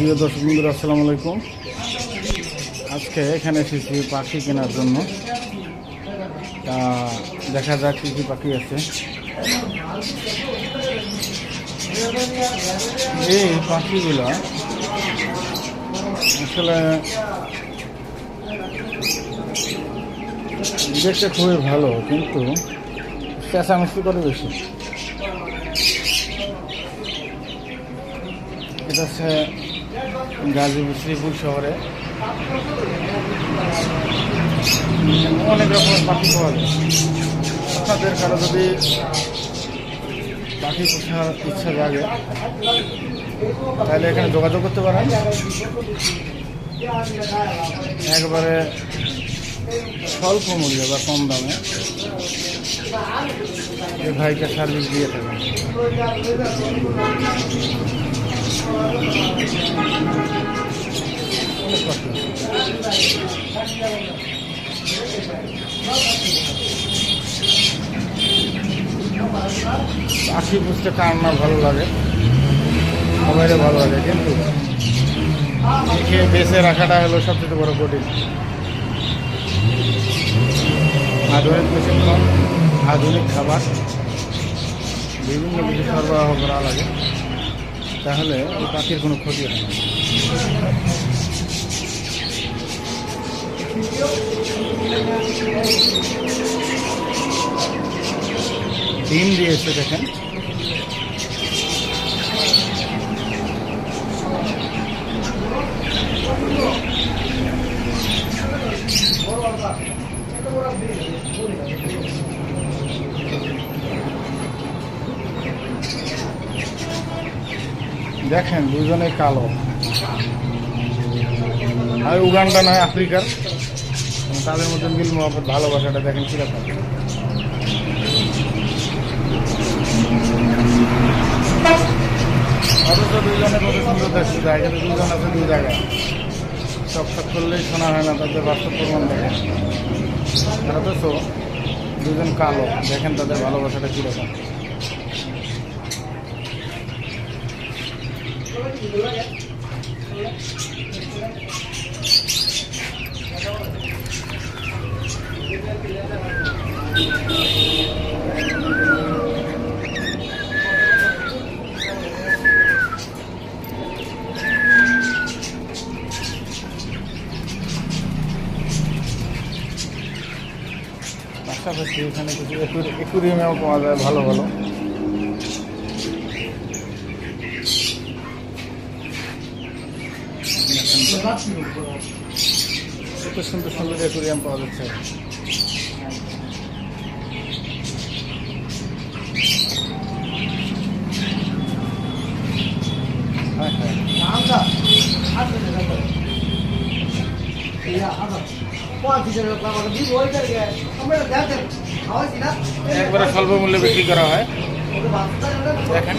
প্রিয় দর্শক বন্ধুরা, আসসালামু আলাইকুম। আজকে এখানে এসেছি পাখি কেনার জন্য। তা দেখা যাক কী কী পাখি আছে। এই পাখিগুলো আসলে দেখতে খুবই ভালো, কিন্তু চেঁচামেচি করে বেশি। এটা হচ্ছে গাজীপুর, শ্রীপুর শহরে। অনেক রকমের পাখি পাওয়া যায়। আপনাদের কারও যদি পাখি পোষার ইচ্ছা জাগে, তাহলে এখানে যোগাযোগ করতে পারেন। একবারে স্বল্প মূল্যে বা কম দামে ভাইকে সার্ভিস দিয়ে থাকেন। পাখি বুঝতে কার না ভালো লাগে। সবাইরে ভালো লাগে, কিন্তু দেখে বেঁচে রাখাটা হলো সবচেয়ে বড় কঠিন। আধুনিক প্রশিক্ষণ আধুনিক খাবার, বিভিন্ন কিছু সরবরাহ করা লাগে। তাহলে ওই পাখির কোনো ক্ষতি হয় না। ডিম দিয়েছে দেখেন। দেখেন, দুজনে কালো। আর উগান্ডা নয়, আফ্রিকার। তাদের মধ্যে মিল মহব্বত, ভালোবাসাটা দেখেন কীরকম সুন্দর কিন্তু দুজন আছে করলেই শোনা হয় না, তাদের দুজন কালো, দেখেন তাদের ভালোবাসাটা কীরকম পাশাপাশি এখানে কিছু একুরিয়ামেও পাওয়া যায় ভালো ভালো। কত সুন্দর সুন্দর একুরিয়াম পাওয়া যাচ্ছে হ্যাঁ হ্যাঁ একবারে স্বল্প মূল্যে বিক্রি করা হয় দেখেন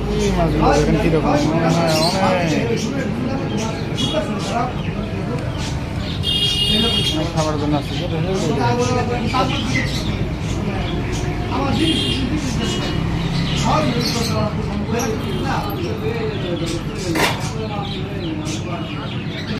এই মাছগুলো দেখেন কীরকম অনেক খাবার জন্য আসছে আমার